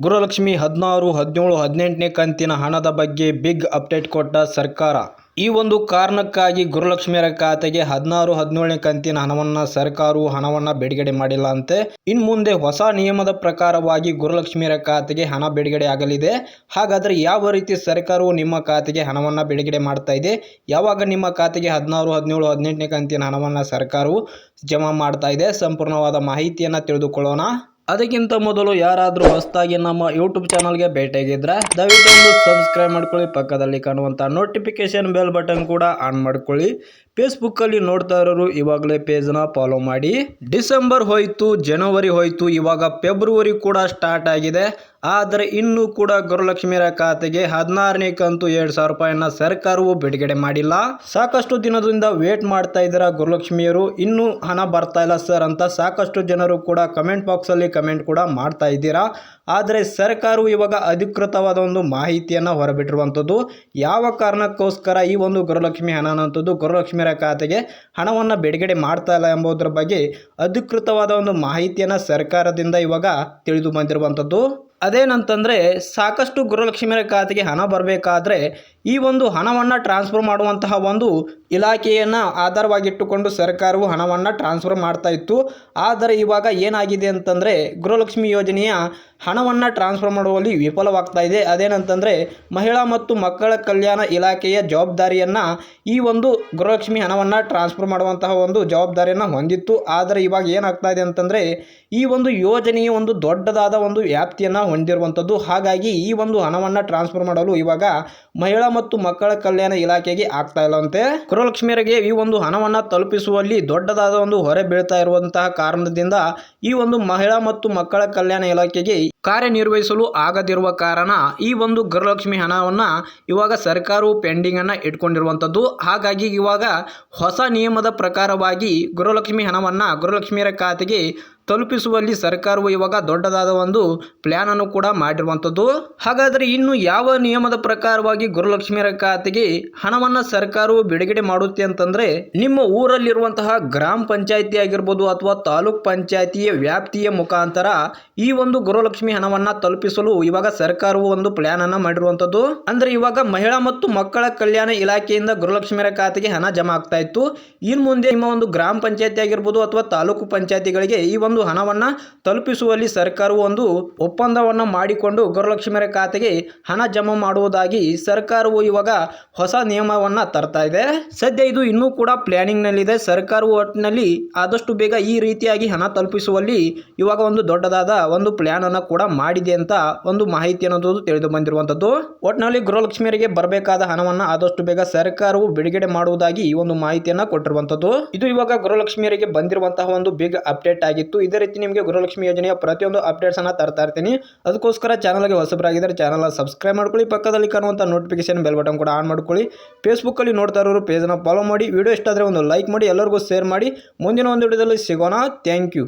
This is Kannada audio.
ಗೃಹಲಕ್ಷ್ಮಿ ಹದಿನಾರು, ಹದಿನೇಳು, ಹದಿನೆಂಟನೇ ಕಂತಿನ ಹಣದ ಬಗ್ಗೆ ಬಿಗ್ ಅಪ್ಡೇಟ್ ಕೊಟ್ಟ ಸರ್ಕಾರ. ಈ ಒಂದು ಕಾರಣಕ್ಕಾಗಿ ಗುರುಲಕ್ಷ್ಮಿಯರ ಖಾತೆಗೆ ಹದಿನಾರು, ಹದಿನೇಳನೇ ಕಂತಿನ ಹಣವನ್ನು ಸರ್ಕಾರವು ಹಣವನ್ನು ಬಿಡುಗಡೆ ಮಾಡಿಲ್ಲ ಅಂತೆ. ಇನ್ನು ಮುಂದೆ ಹೊಸ ನಿಯಮದ ಪ್ರಕಾರವಾಗಿ ಗುರುಲಕ್ಷ್ಮಿಯರ ಖಾತೆಗೆ ಹಣ ಬಿಡುಗಡೆ ಆಗಲಿದೆ. ಹಾಗಾದರೆ ಯಾವ ರೀತಿ ಸರ್ಕಾರವು ನಿಮ್ಮ ಖಾತೆಗೆ ಹಣವನ್ನು ಬಿಡುಗಡೆ ಮಾಡ್ತಾ ಇದೆ? ಯಾವಾಗ ನಿಮ್ಮ ಖಾತೆಗೆ ಹದಿನಾರು, ಹದಿನೇಳು, ಹದಿನೆಂಟನೇ ಕಂತಿನ ಹಣವನ್ನು ಸರ್ಕಾರವು ಜಮಾ ಮಾಡ್ತಾ ಇದೆ? ಸಂಪೂರ್ಣವಾದ ಮಾಹಿತಿಯನ್ನು ತಿಳಿದುಕೊಳ್ಳೋಣ. ಅದಕ್ಕಿಂತ ಮೊದಲು ಯಾರಾದರೂ ಹೊಸದಾಗಿ ನಮ್ಮ ಯೂಟ್ಯೂಬ್ ಚಾನಲ್ಗೆ ಭೇಟಿಯಾಗಿದ್ದರೆ ದಯವಿಟ್ಟು ಒಂದು ಸಬ್ಸ್ಕ್ರೈಬ್ ಮಾಡ್ಕೊಳ್ಳಿ. ಪಕ್ಕದಲ್ಲಿ ಕಾಣುವಂಥ ನೋಟಿಫಿಕೇಶನ್ ಬೆಲ್ ಬಟನ್ ಕೂಡ ಆನ್ ಮಾಡ್ಕೊಳ್ಳಿ. ಫೇಸ್ಬುಕ್ಕಲ್ಲಿ ನೋಡ್ತಾ ಇರೋರು ಇವಾಗಲೇ ಪೇಜ್ನ ಫಾಲೋ ಮಾಡಿ. ಡಿಸೆಂಬರ್ ಹೋಯಿತು, ಜನವರಿ ಹೋಯಿತು, ಇವಾಗ ಫೆಬ್ರವರಿ ಕೂಡ ಸ್ಟಾರ್ಟ್ ಆಗಿದೆ. ಆದರೆ ಇನ್ನೂ ಕೂಡ ಗೃಹಲಕ್ಷ್ಮಿಯರ ಖಾತೆಗೆ ಹದಿನಾರನೇ ಕಂತು ಎರಡು ಸಾವಿರ ರೂಪಾಯಿನ ಸರ್ಕಾರವು ಬಿಡುಗಡೆ ಮಾಡಿಲ್ಲ. ಸಾಕಷ್ಟು ದಿನದಿಂದ ವೇಟ್ ಮಾಡ್ತಾ ಇದ್ದೀರಾ ಗೃಹಲಕ್ಷ್ಮಿಯರು? ಇನ್ನೂ ಹಣ ಬರ್ತಾ ಇಲ್ಲ ಸರ್ ಅಂತ ಸಾಕಷ್ಟು ಜನರು ಕೂಡ ಕಮೆಂಟ್ ಬಾಕ್ಸಲ್ಲಿ ಕಮೆಂಟ್ ಕೂಡ ಮಾಡ್ತಾ ಇದ್ದೀರಾ? ಆದರೆ ಸರ್ಕಾರವು ಇವಾಗ ಅಧಿಕೃತವಾದ ಒಂದು ಮಾಹಿತಿಯನ್ನು ಹೊರಬಿಟ್ಟಿರುವಂಥದ್ದು. ಯಾವ ಕಾರಣಕ್ಕೋಸ್ಕರ ಈ ಒಂದು ಗೃಹಲಕ್ಷ್ಮಿ ಹಣ ಅನ್ನೋಂಥದ್ದು ಗೃಹಲಕ್ಷ್ಮಿಯರ ಖಾತೆಗೆ ಹಣವನ್ನು ಬಿಡುಗಡೆ ಮಾಡ್ತಾ ಇಲ್ಲ ಎಂಬುದರ ಬಗ್ಗೆ ಅಧಿಕೃತವಾದ ಒಂದು ಮಾಹಿತಿಯನ್ನು ಸರ್ಕಾರದಿಂದ ಇವಾಗ ತಿಳಿದು ಬಂದಿರುವಂಥದ್ದು. ಅದೇನಂತಂದರೆ ಸಾಕಷ್ಟು ಗೃಹಲಕ್ಷ್ಮಿಯರ ಖಾತೆಗೆ ಹಣ ಬರಬೇಕಾದ್ರೆ ಈ ಒಂದು ಹಣವನ್ನು ಟ್ರಾನ್ಸ್ಫರ್ ಮಾಡುವಂತಹ ಒಂದು ಇಲಾಖೆಯನ್ನು ಆಧಾರವಾಗಿಟ್ಟುಕೊಂಡು ಸರ್ಕಾರವು ಹಣವನ್ನು ಟ್ರಾನ್ಸ್ಫರ್ ಮಾಡ್ತಾ ಇತ್ತು. ಆದರೆ ಇವಾಗ ಏನಾಗಿದೆ ಅಂತಂದರೆ ಗೃಹಲಕ್ಷ್ಮಿ ಯೋಜನೆಯ ಹಣವನ್ನು ಟ್ರಾನ್ಸ್ಫರ್ ಮಾಡುವಲ್ಲಿ ವಿಫಲವಾಗ್ತಾ ಇದೆ. ಅದೇನಂತಂದರೆ ಮಹಿಳಾ ಮತ್ತು ಮಕ್ಕಳ ಕಲ್ಯಾಣ ಇಲಾಖೆಯ ಜವಾಬ್ದಾರಿಯನ್ನು ಈ ಒಂದು ಗೃಹಲಕ್ಷ್ಮಿ ಹಣವನ್ನು ಟ್ರಾನ್ಸ್ಫರ್ ಮಾಡುವಂತಹ ಒಂದು ಜವಾಬ್ದಾರಿಯನ್ನು ಹೊಂದಿತ್ತು. ಆದರೆ ಇವಾಗ ಏನಾಗ್ತಾ ಇದೆ ಅಂತಂದರೆ ಈ ಒಂದು ಯೋಜನೆಯ ಒಂದು ದೊಡ್ಡದಾದ ಒಂದು ವ್ಯಾಪ್ತಿಯನ್ನು ಹೊಂದಿರುವಂಥದ್ದು. ಹಾಗಾಗಿ ಈ ಒಂದು ಹಣವನ್ನು ಟ್ರಾನ್ಸ್ಫರ್ ಮಾಡಲು ಇವಾಗ ಮಹಿಳಾ ಮತ್ತು ಮಕ್ಕಳ ಕಲ್ಯಾಣ ಇಲಾಖೆಗೆ ಆಗ್ತಾ ಇಲ್ಲವಂತೆ ಗೃಹಲಕ್ಷ್ಮಿಯರಿಗೆ ಈ ಒಂದು ಹಣವನ್ನು ತಲುಪಿಸುವಲ್ಲಿ ದೊಡ್ಡದಾದ ಒಂದು ಹೊರೆ ಬೀಳ್ತಾ ಇರುವಂತಹ ಕಾರಣದಿಂದ ಈ ಒಂದು ಮಹಿಳಾ ಮತ್ತು ಮಕ್ಕಳ ಕಲ್ಯಾಣ ಇಲಾಖೆಗೆ ಕಾರ್ಯನಿರ್ವಹಿಸಲು ಆಗದಿರುವ ಕಾರಣ ಈ ಒಂದು ಗೃಹಲಕ್ಷ್ಮಿ ಹಣವನ್ನು ಇವಾಗ ಸರ್ಕಾರವು ಪೆಂಡಿಂಗನ್ನು ಇಟ್ಕೊಂಡಿರುವಂಥದ್ದು. ಹಾಗಾಗಿ ಇವಾಗ ಹೊಸ ನಿಯಮದ ಪ್ರಕಾರವಾಗಿ ಗೃಹಲಕ್ಷ್ಮಿ ಹಣವನ್ನು ಗೃಹಲಕ್ಷ್ಮಿಯರ ಖಾತೆಗೆ ತಲುಪಿಸುವಲ್ಲಿ ಸರ್ಕಾರವು ಇವಾಗ ದೊಡ್ಡದಾದ ಒಂದು ಪ್ಲ್ಯಾನನ್ನು ಕೂಡ ಮಾಡಿರುವಂಥದ್ದು. ಹಾಗಾದರೆ ಇನ್ನು ಯಾವ ನಿಯಮದ ಪ್ರಕಾರವಾಗಿ ಗುರುಲಕ್ಷ್ಮಿಯರ ಖಾತೆಗೆ ಹಣವನ್ನು ಸರ್ಕಾರವು ಬಿಡುಗಡೆ ಮಾಡುತ್ತೆ ಅಂತಂದರೆ, ನಿಮ್ಮ ಊರಲ್ಲಿರುವಂತಹ ಗ್ರಾಮ ಪಂಚಾಯಿತಿ ಆಗಿರ್ಬೋದು ಅಥವಾ ತಾಲೂಕ್ ಪಂಚಾಯಿತಿಯ ವ್ಯಾಪ್ತಿಯ ಮುಖಾಂತರ ಈ ಒಂದು ಗುರುಲಕ್ಷ್ಮಿ ಹಣವನ್ನು ತಲುಪಿಸಲು ಇವಾಗ ಸರ್ಕಾರವು ಒಂದು ಪ್ಲ್ಯಾನ್ ಅನ್ನು ಮಾಡಿರುವಂಥದ್ದು. ಅಂದರೆ ಇವಾಗ ಮಹಿಳಾ ಮತ್ತು ಮಕ್ಕಳ ಕಲ್ಯಾಣ ಇಲಾಖೆಯಿಂದ ಗುರುಲಕ್ಷ್ಮಿಯರ ಖಾತೆಗೆ ಹಣ ಜಮಾ ಆಗ್ತಾ ಇತ್ತು. ಇನ್ನು ಮುಂದೆ ನಿಮ್ಮ ಒಂದು ಗ್ರಾಮ ಪಂಚಾಯಿತಿ ಆಗಿರ್ಬೋದು ಅಥವಾ ತಾಲೂಕು ಪಂಚಾಯಿತಿಗಳಿಗೆ ಈ ಒಂದು ಹಣವನ್ನು ತಲುಪಿಸುವಲ್ಲಿ ಸರ್ಕಾರವು ಒಂದು ಒಪ್ಪಂದವನ್ನು ಮಾಡಿಕೊಂಡು ಗೃಹಲಕ್ಷ್ಮಿಯರ ಖಾತೆಗೆ ಹಣ ಜಮಾ ಮಾಡುವುದಾಗಿ ಸರ್ಕಾರವು ಇವಾಗ ಹೊಸ ನಿಯಮವನ್ನು ತರ್ತಾ ಇದೆ. ಸದ್ಯ ಇದು ಇನ್ನೂ ಕೂಡ ಪ್ಲಾನಿಂಗ್ನಲ್ಲಿದೆ. ಸರ್ಕಾರವು ಒಟ್ಟಿನಲ್ಲಿ ಆದಷ್ಟು ಬೇಗ ಈ ರೀತಿಯಾಗಿ ಹಣ ತಲುಪಿಸುವಲ್ಲಿ ಇವಾಗ ಒಂದು ದೊಡ್ಡದಾದ ಒಂದು ಪ್ಲಾನ್ ಅನ್ನು ಕೂಡ ಮಾಡಿದೆ ಅಂತ ಒಂದು ಮಾಹಿತಿ ಅನ್ನೋದು ತಿಳಿದು ಬಂದಿರುವಂಥದ್ದು. ಒಟ್ಟಿನಲ್ಲಿ ಗೃಹಲಕ್ಷ್ಮಿಯರಿಗೆ ಬರಬೇಕಾದ ಹಣವನ್ನು ಆದಷ್ಟು ಬೇಗ ಸರ್ಕಾರವು ಬಿಡುಗಡೆ ಮಾಡುವುದಾಗಿ ಈ ಒಂದು ಮಾಹಿತಿಯನ್ನು ಕೊಟ್ಟಿರುವಂಥದ್ದು. ಇದು ಇವಾಗ ಗೃಹಲಕ್ಷ್ಮಿಯರಿಗೆ ಬಂದಿರುವಂತಹ ಒಂದು ಬಿಗ್ ಅಪ್ಡೇಟ್ ಆಗಿತ್ತು. ಇದೇ ರೀತಿ ನಿಮಗೆ ಗೃಹಲಕ್ಷ್ಮಿ ಯೋಜನೆಯ ಪ್ರತಿಯೊಂದು ಅಪ್ಡೇಟ್ಸ್ ಅನ್ನ ತರ್ತಾ ಇರ್ತೀನಿ. ಅದಕ್ಕೋಸ್ಕರ ಚಾನಲ್ಗೆ ಹೊಸಬರಾಗಿದ್ದಾರೆ ಚಾನಲ್ ಸಬ್ಸ್ಕ್ರೈಬ್ ಮಾಡ್ಕೊಳ್ಳಿ, ಪಕ್ಕದಲ್ಲಿ ಕಾಣುವಂಥ ನೋಟಿಫಿಕೇಶನ್ ಬೆಲ್ ಬಟನ್ ಕೂಡ ಆನ್ ಮಾಡ್ಕೊಳ್ಳಿ. ಫೇಸ್ಬುಕ್ಕಲ್ಲಿ ನೋಡ್ತಾ ಇರೋರು ಪೇಜನ್ನು ಫಾಲೋ ಮಾಡಿ ವಿಡಿಯೋ ಇಷ್ಟ ಆದರೆ ಒಂದು ಲೈಕ್ ಮಾಡಿ, ಎಲ್ಲರಿಗೂ ಶೇರ್ ಮಾಡಿ. ಮುಂದಿನ ಒಂದು ವಿಡಿಯೋದಲ್ಲಿ ಸಿಗೋಣ. Thank you